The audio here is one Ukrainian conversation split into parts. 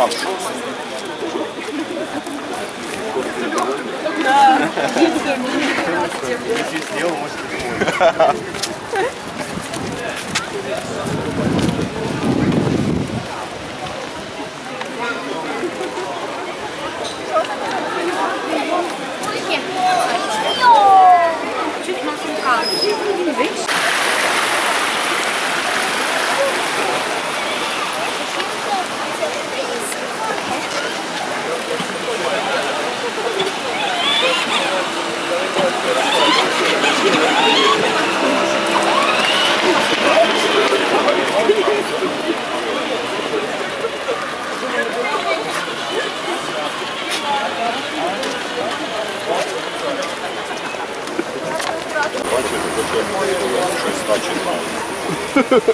А, в шостому? Если сделал, может,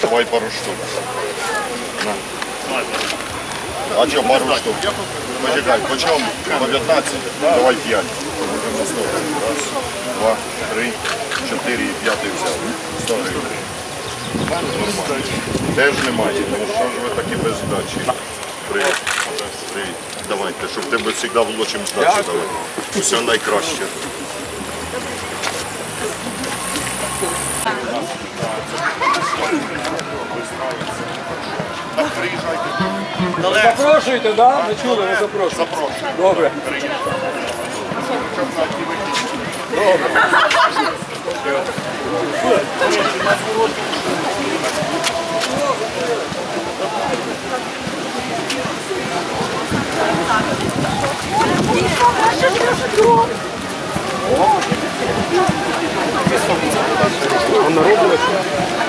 Давай пару штук. На. А що пару штук? Почекай, по чому? По 15? Давай 5. Можемо на 100 гривень. Раз, два, три, чотири і п'ятий взяв. 100 гривень. Теж немає. Ну що ж ви такі без здачі? Привіт. Привіт. Давайте, щоб тебе завжди було чим здачі давати. Все найкраще. Так, приїжджайте. Запрошуйте, да? Ми чули, ви запрошуєте. Запрошую. Добре. Он народный.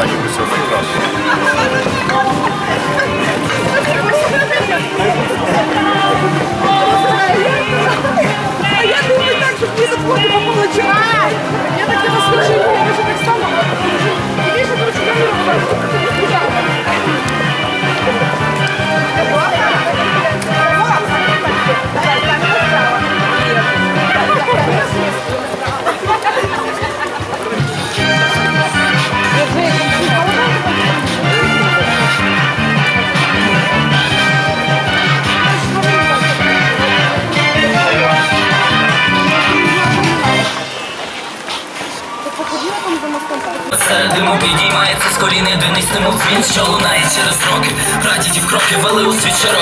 А, і все найкраще. А я думаю так, щоб ми заходимо получати. Я так тебе скажу,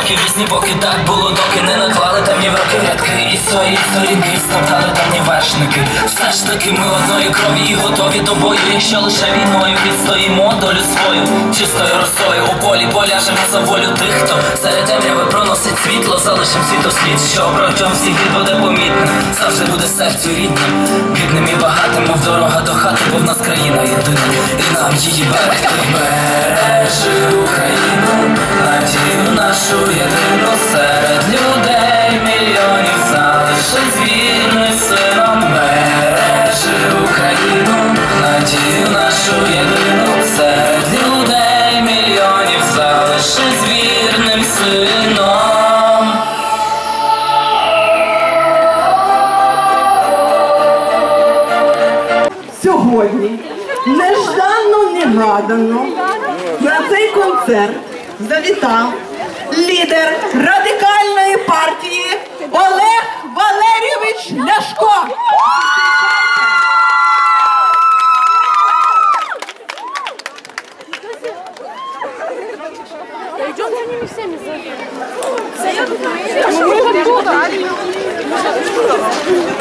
світ різні боки. Так було, доки не наклали в роки рядки і свої сторінки, стоптали темні вершники. Все ж таки ми одної крові і готові до бою, якщо лише війною відстоїмо долю свою, чистою росою у полі поляжемо за волю тих, хто серед темряви проносить світло, залишим світослід, що протягом всіх літ буде помітним. Завжди буде серцю рідним, бідним і багатим, мов дорога до хати, бо в нас країна єдина, і нам її берегти. Бережи Україну, надію нашу єдину серед людей негадано на цей концерт завітав лідер радикальної партії Олег Валерійович Ляшко.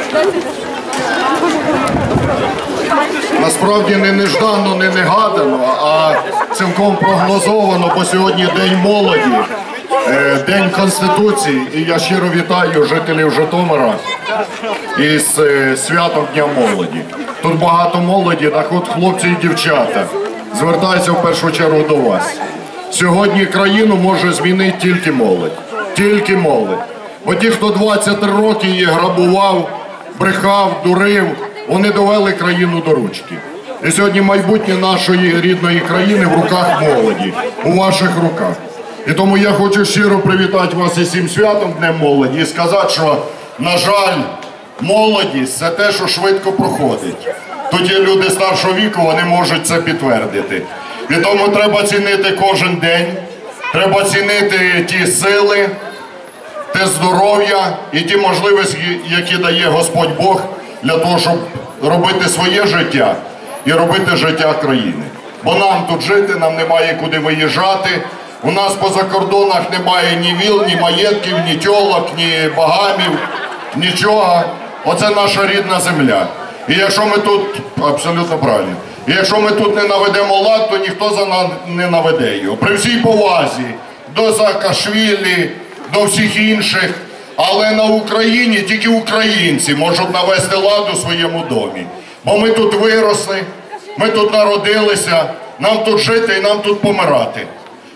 Идем Насправді не неждано, не негадано, а цілком прогнозовано, бо сьогодні День молоді, е, День Конституції. І я щиро вітаю жителів Житомира із е, святом Дня молоді. Тут багато молоді, так от хлопці і дівчата. Звертаюся в першу чергу до вас. Сьогодні країну може змінити тільки молодь. Тільки молодь. Бо ті, хто 20 років її грабував, брехав, дурив, вони довели країну до ручки. І сьогодні майбутнє нашої рідної країни в руках молоді, у ваших руках. І тому я хочу щиро привітати вас із цим святом Днем молоді і сказати, що, на жаль, молодість це те, що швидко проходить. Тоді люди старшого віку вони можуть це підтвердити. І тому треба цінити кожен день, треба цінити ті сили, те здоров'я і ті можливості, які дає Господь Бог для того, щоб робити своє життя і робити життя країни. Бо нам тут жити, нам немає куди виїжджати. У нас поза кордонах немає ні віл, ні маєтків, ні тьолок, ні багамів, нічого. Оце наша рідна земля. І якщо ми тут абсолютно правильно, і якщо ми тут не наведемо лад, то ніхто за нас не наведе його. При всій повазі до Саакашвілі, до всіх інших. Але на Україні тільки українці можуть навести лад у своєму домі. Бо ми тут виросли, ми тут народилися, нам тут жити і нам тут помирати.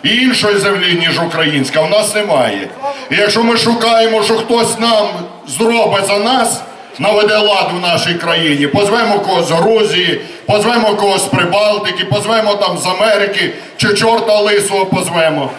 І іншої землі, ніж українська, в нас немає. І якщо ми шукаємо, що хтось нам зробить за нас, наведе лад в нашій країні, позвемо когось з Грузії, позвемо когось з Прибалтики, позвемо там з Америки, чи чорта лисого позвемо,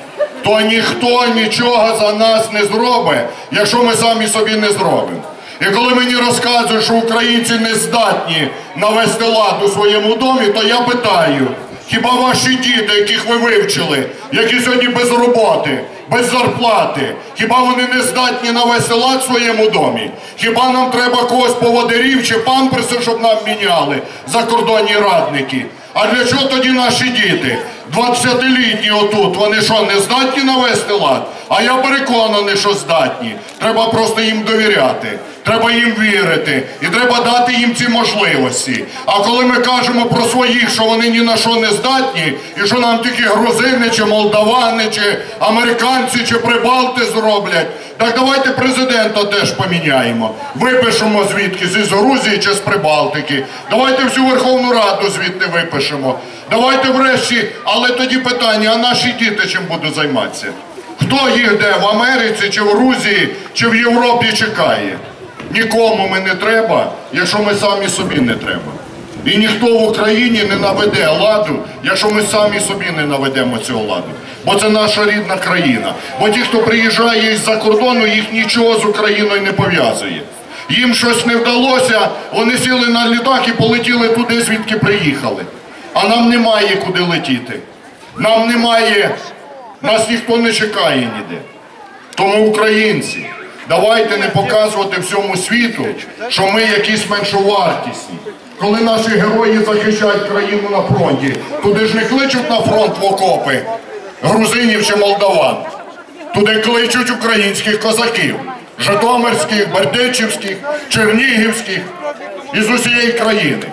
то ніхто нічого за нас не зробить, якщо ми самі собі не зробимо. І коли мені розказують, що українці не здатні навести лад у своєму домі, то я питаю, хіба ваші діти, яких ви вивчили, які сьогодні без роботи, без зарплати, хіба вони не здатні навести лад в своєму домі? Хіба нам треба когось поводирів чи памперси, щоб нам міняли закордонні радники? А для чого тоді наші діти? 20-літні отут, вони що, не здатні навести лад? А я переконаний, що здатні. Треба просто їм довіряти. Треба їм вірити. І треба дати їм ці можливості. А коли ми кажемо про своїх, що вони ні на що не здатні, і що нам тільки грузини, чи молдавани, чи американці, чи прибалти зроблять, так давайте президента теж поміняємо. Випишемо звідки з Грузії чи з Прибалтики. Давайте всю Верховну Раду звідти випишемо. Давайте врешті, але тоді питання, а наші діти чим будуть займатися? Хто їх де в Америці, чи в Грузії, чи в Європі чекає? Нікому ми не треба, якщо ми самі собі не треба. І ніхто в Україні не наведе ладу, якщо ми самі собі не наведемо цього ладу. Бо це наша рідна країна. Бо ті, хто приїжджає із-за кордону, їх нічого з Україною не пов'язує. Їм щось не вдалося, вони сіли на літак і полетіли туди, звідки приїхали. А нам немає куди летіти. Нам немає, нас ніхто не чекає ніде. Тому українці, давайте не показувати всьому світу, що ми якісь меншовартісні. Коли наші герої захищають країну на фронті, туди ж не кличуть на фронт в окопи грузинів чи молдаван. Туди кличуть українських козаків, житомирських, бердичівських, чернігівських із усієї країни.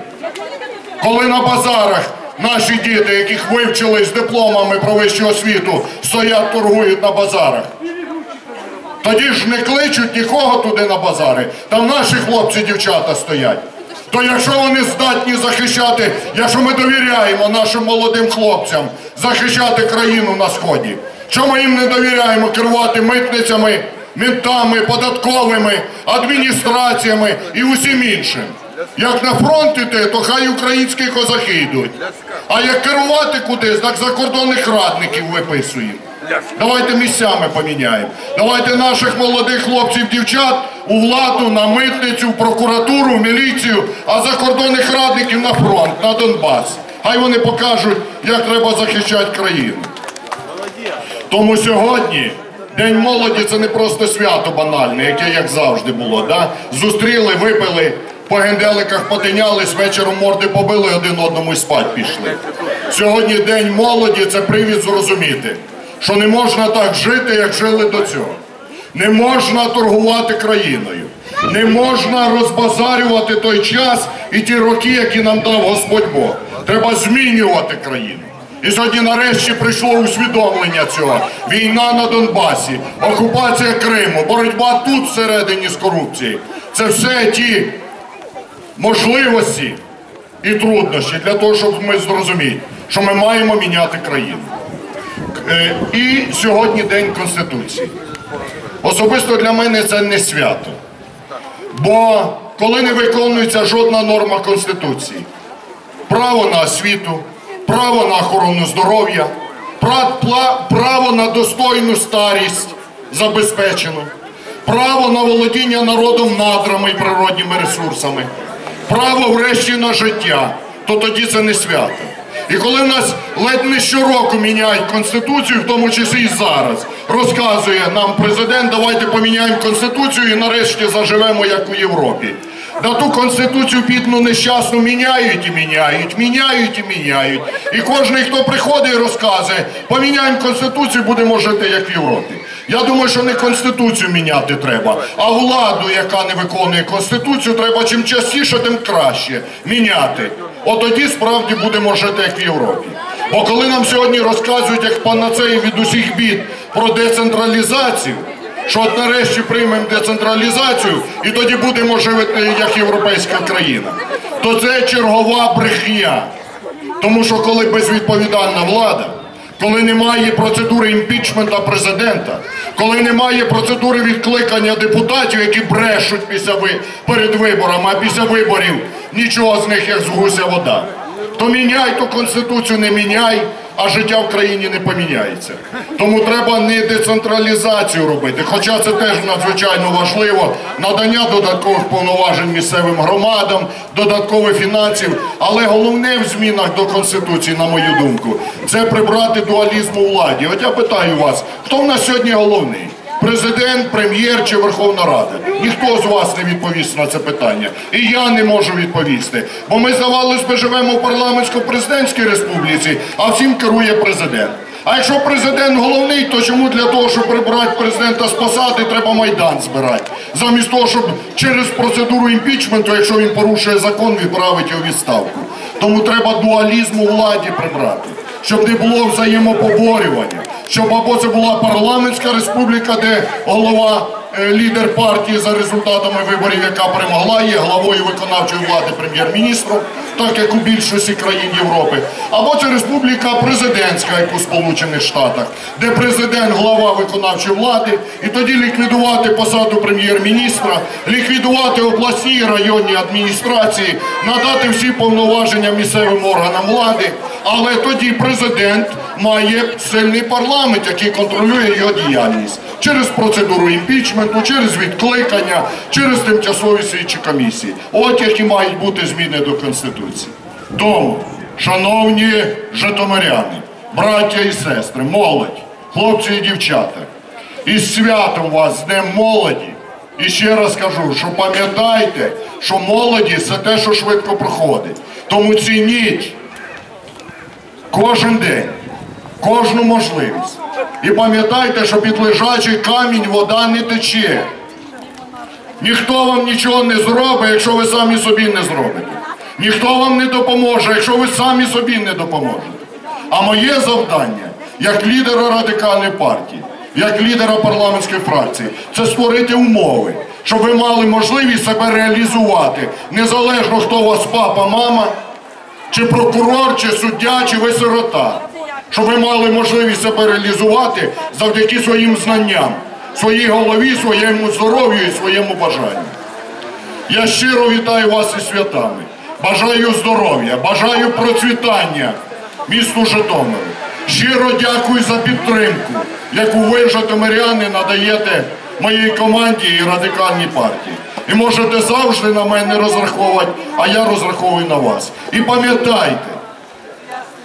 Коли на базарах наші діти, яких вивчили з дипломами про вищу освіту, стоять, торгують на базарах. Тоді ж не кличуть нікого туди на базари. Там наші хлопці, дівчата стоять. То якщо вони здатні захищати, якщо ми довіряємо нашим молодим хлопцям захищати країну на сході, що ми їм не довіряємо керувати митницями, мінтами, податковими, адміністраціями і усім іншим. Як на фронт іти, то хай українські козаки йдуть. А як керувати кудись, так закордонних радників виписуємо. Давайте місцями поміняємо. Давайте наших молодих хлопців, дівчат у владу, на митницю, в прокуратуру, в міліцію, а закордонних радників на фронт, на Донбас. Хай вони покажуть, як треба захищати країну. Тому сьогодні День молоді це не просто свято банальне, яке як завжди було. Да? Зустріли, випили, по генделиках потинялись, вечором морди побили один одному і спать пішли. Сьогодні День молоді це привід зрозуміти, що не можна так жити, як жили до цього. Не можна торгувати країною. Не можна розбазарювати той час і ті роки, які нам дав Господь Бог. Треба змінювати країну. І сьогодні нарешті прийшло усвідомлення цього. Війна на Донбасі, окупація Криму, боротьба тут всередині з корупцією. Це все ті можливості і труднощі для того, щоб ми зрозуміли, що ми маємо міняти країну. Е, І сьогодні День Конституції. Особисто для мене це не свято. Бо коли не виконується жодна норма Конституції, право на освіту, право на охорону здоров'я, право на достойну старість забезпечено, право на володіння народом надрами і природніми ресурсами, право врешті на життя, то тоді це не свято. І коли в нас ледь не щороку міняють конституцію, в тому числі і зараз, розказує нам президент, давайте поміняємо конституцію і нарешті заживемо як у Європі. Да ту конституцію бідну нещасну міняють і міняють, міняють і міняють. І кожен, хто приходить і розказує, поміняємо конституцію, будемо жити як в Європі. Я думаю, що не конституцію міняти треба, а владу, яка не виконує конституцію, треба чим частіше, тим краще міняти. От тоді справді будемо жити як в Європі. Бо коли нам сьогодні розказують як панацеї від усіх бід про децентралізацію, що от нарешті приймемо децентралізацію і тоді будемо жити як європейська країна, то це чергова брехня. Тому що коли безвідповідальна влада, коли немає процедури імпічмента президента, коли немає процедури відкликання депутатів, які брешуть після ви, перед виборами, а після виборів нічого з них як з гуся вода, то міняй ту конституцію, не міняй, а життя в країні не поміняється. Тому треба не децентралізацію робити, хоча це теж надзвичайно важливо, надання додаткових повноважень місцевим громадам, додаткових фінансів. Але головне в змінах до Конституції, на мою думку, це прибрати дуалізм у владі. От я питаю вас, хто в нас сьогодні головний? Президент, прем'єр чи Верховна Рада? Ніхто з вас не відповість на це питання. І я не можу відповісти. Бо ми здавалось би живемо в парламентсько-президентській республіці, а всім керує президент. А якщо президент головний, то чому для того, щоб прибрати президента з посади, треба майдан збирати? Замість того, щоб через процедуру імпічменту, якщо він порушує закон, відправити його відставку. Тому треба дуалізм у владі прибрати, щоб не було взаємопоборювання, щоб або це була парламентська республіка, де голова е, лідер партії за результатами виборів, яка перемогла, є главою виконавчої влади прем'єр-міністром, так як у більшості країн Європи, або це республіка президентська, як у Сполучених Штатах, де президент глава виконавчої влади, і тоді ліквідувати посаду прем'єр-міністра, ліквідувати обласні і районні адміністрації, надати всі повноваження місцевим органам влади, але тоді президент має сильний парламент, який контролює його діяльність через процедуру імпічменту, через відкликання, через тимчасові слідчі комісії. От які мають бути зміни до Конституції. Тому, шановні житомиряни, браття і сестри, молодь, хлопці і дівчата, із святом вас, з Днем молоді. І ще раз кажу, що пам'ятайте, що молодість це те, що швидко проходить. Тому цініть кожен день, кожну можливість. І пам'ятайте, що під лежачий камінь вода не тече. Ніхто вам нічого не зробить, якщо ви самі собі не зробите. Ніхто вам не допоможе, якщо ви самі собі не допоможете. А моє завдання, як лідера радикальної партії, як лідера парламентської фракції, це створити умови, щоб ви мали можливість себе реалізувати, незалежно хто у вас папа, мама, чи прокурор, чи суддя, чи ви сирота. Щоб ви мали можливість себе реалізувати завдяки своїм знанням, своїй голові, своєму здоров'ю і своєму бажанню. Я щиро вітаю вас із святами. Бажаю здоров'я, бажаю процвітання місту Житомиру. Щиро дякую за підтримку, яку ви, житомиряни, надаєте моїй команді і радикальній партії. І можете завжди на мене розраховувати, а я розраховую на вас. І пам'ятайте,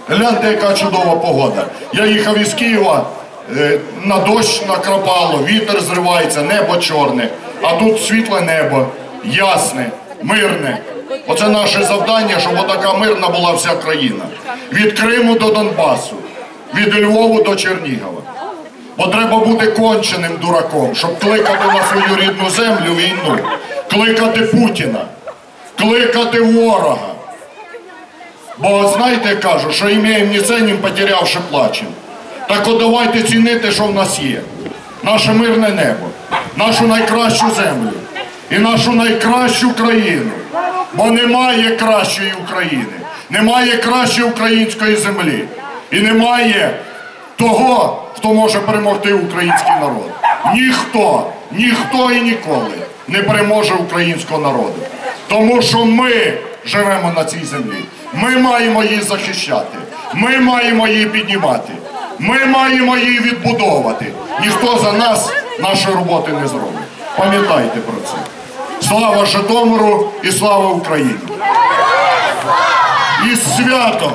гляньте, яка чудова погода. Я їхав із Києва, е, на дощ накрапало, вітер зривається, небо чорне, а тут світле небо, ясне, мирне. Оце наше завдання, щоб отака мирна була вся країна. Від Криму до Донбасу, від Львову до Чернігова. Бо треба бути конченим дураком, щоб кликати на свою рідну землю війну, кликати Путіна, кликати ворога. Бо знаєте, як кажуть, що імеєм не ценім, потерявши плачем. Так от давайте цінити, що в нас є. Наше мирне небо, нашу найкращу землю і нашу найкращу країну, бо немає кращої України, немає кращої української землі і немає того, хто може перемогти український народ. Ніхто, ніхто і ніколи не переможе українського народу, тому що ми живемо на цій землі. Ми маємо її захищати, ми маємо її піднімати, ми маємо її відбудовувати. Ніхто за нас нашої роботи не зробить. Пам'ятайте про це. Слава Житомиру і слава Україні! І святом!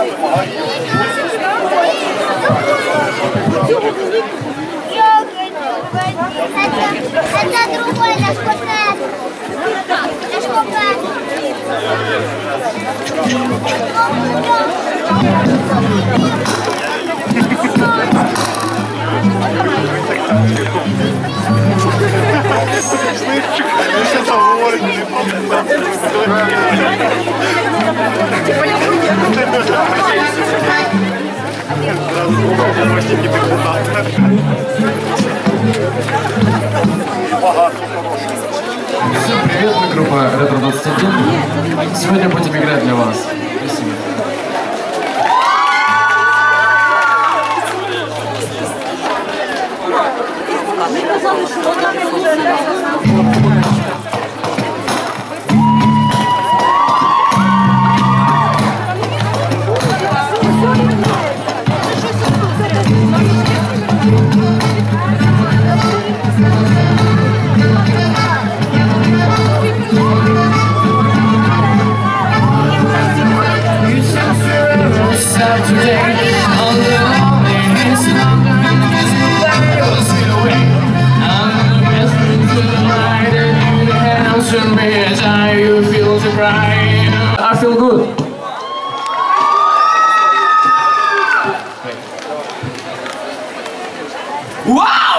Это другой наш пакет. Наш пакет. Thank you. помощники депутата. Всем привет, мы группа Ретро 21. Сегодня будем играть для вас. I feel good. Wow!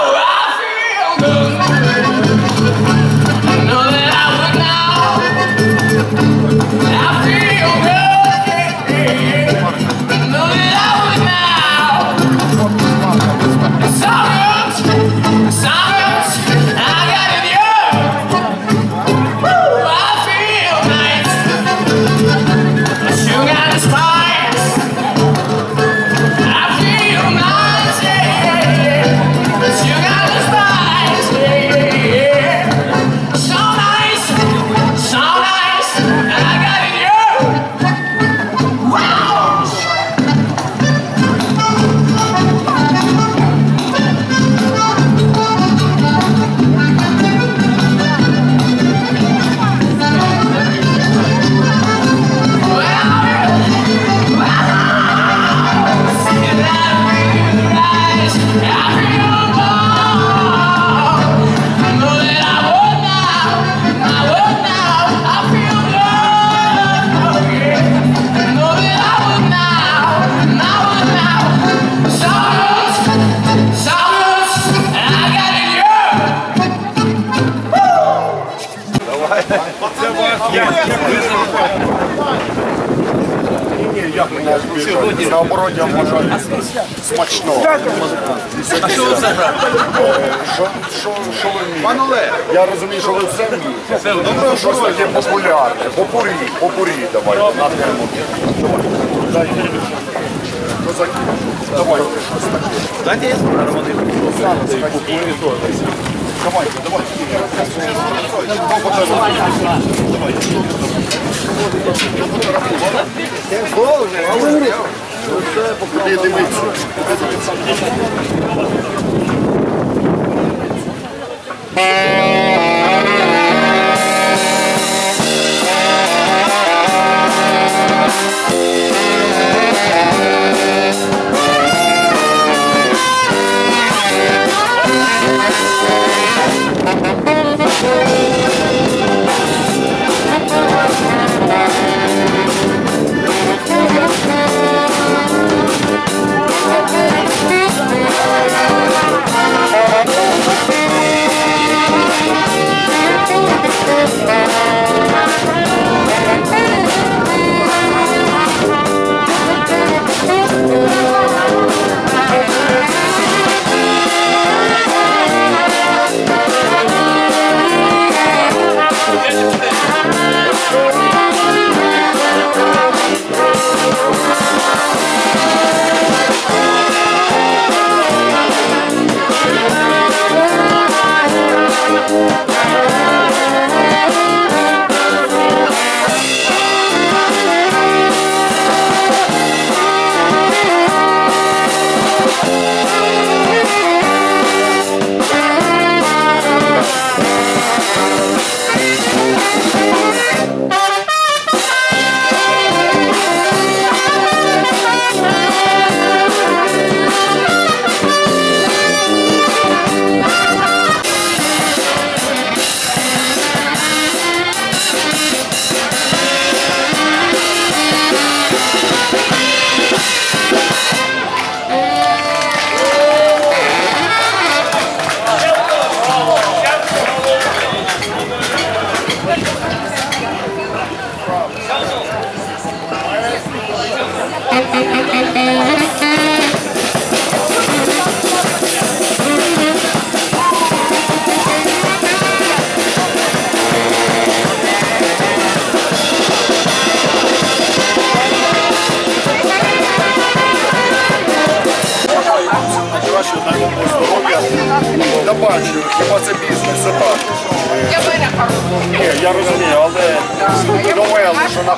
Ну, щось таке популярне. Попурі, попурі давайте. На. Давайте. Дайте. Козаки. Давайте щось таке. Дайте я хай попурі теж. Давайте, давайте. Хто подарунок? Куди дивитися? Хіба це бізнес, це так. Ні, я розумію, але думаю, що на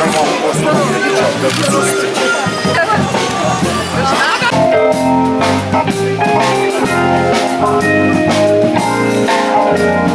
вам. Нормально послуги, дівчатка. До зустрічі. Мост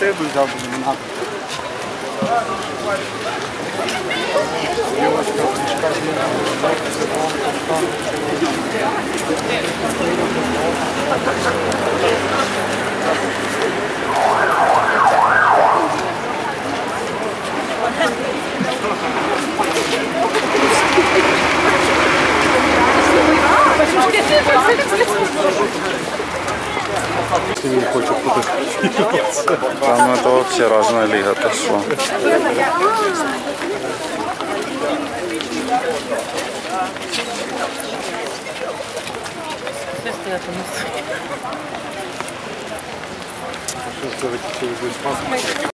встигну, взяв би не надо. Thank you. Ты не хочет фотографироваться. Там это вообще разная лига, то что. Все стоят у нас. Что вы хотите,